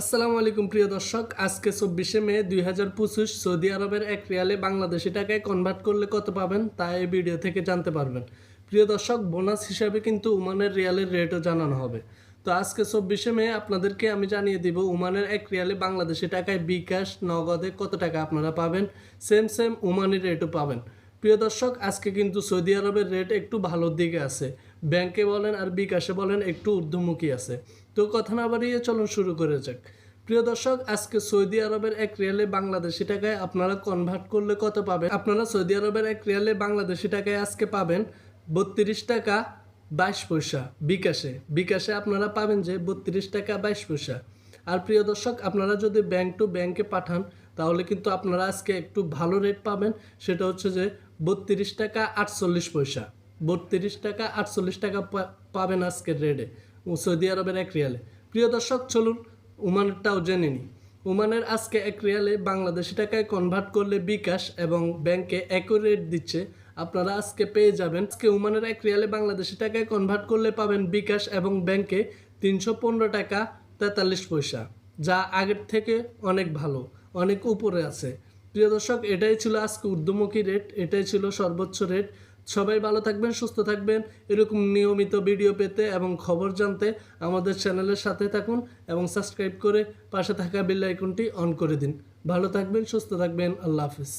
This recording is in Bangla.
আসসালামু আলাইকুম প্রিয় দর্শক, আজকে চব্বিশে মে দুই হাজার পঁচিশ, সৌদি আরবের এক রিয়ালে বাংলাদেশি টাকায় কনভার্ট করলে কত পাবেন তা এই ভিডিও থেকে জানতে পারবেন। প্রিয় দর্শক বোনাস হিসাবে কিন্তু উমানের রিয়ালের রেটও জানানো হবে। তো আজকে চব্বিশে মে আপনাদেরকে আমি জানিয়ে দিব, উমানের এক রিয়ালে বাংলাদেশি টাকায় বিকাশ নগদে কত টাকা আপনারা পাবেন সেম সেম উমানের রেটও পাবেন। প্রিয় দর্শক, আজকে কিন্তু সৌদি আরবের রেট একটু ভালোর দিকে আছে। ব্যাংকে বলেন আর বিকাশে বলেন একটু ঊর্ধ্বমুখী আছে। তো কথা না বাড়িয়ে চলুন শুরু করে যাক। প্রিয় দর্শক, আজকে সৌদি আরবের এক রিয়ালে বাংলাদেশি টাকায় আপনারা কনভার্ট করলে কত পাবেন? আপনারা সৌদি আরবের এক রিয়ালে বাংলাদেশি টাকায় আজকে পাবেন বত্রিশ টাকা বাইশ পয়সা বিকাশে। বিকাশে আপনারা পাবেন যে বত্রিশ টাকা বাইশ পয়সা। আর প্রিয় দর্শক, আপনারা যদি ব্যাংক টু ব্যাংকে পাঠান তাহলে কিন্তু আপনারা আজকে একটু ভালো রেট পাবেন। সেটা হচ্ছে যে বত্রিশ টাকা আটচল্লিশ পয়সা। বত্রিশ টাকা আটচল্লিশ টাকা পাবেন আজকের রেটে সৌদি আরবের এক রিয়ালে। প্রিয় দর্শক, চলুন ওমানেরটাও জেনে নিই। ওমানের আজকে এক রিয়ালে বাংলাদেশি টাকায় কনভার্ট করলে বিকাশ এবং ব্যাংকে একই রেট দিচ্ছে। আপনারা আজকে পেয়ে যাবেন। আজকে ওমানের এক রিয়ালে বাংলাদেশি টাকায় কনভার্ট করলে পাবেন বিকাশ এবং ব্যাংকে তিনশো পনেরো টাকা তেতাল্লিশ পয়সা, যা আগের থেকে অনেক ভালো। অনেক উপরে আছে। প্রিয় দর্শক, এটাই ছিল আজকে ঊর্ধ্বমুখী রেট এটাই ছিল সর্বোচ্চ রেট সবাই ভালো থাকবেন, সুস্থ থাকবেন। এরকম নিয়মিত ভিডিও পেতে এবং খবর জানতে আমাদের চ্যানেলের সাথে থাকুন এবং সাবস্ক্রাইব করে পাশে থাকা বেল আইকনটি অন করে দিন। ভালো থাকবেন, সুস্থ থাকবেন। আল্লাহ হাফিজ।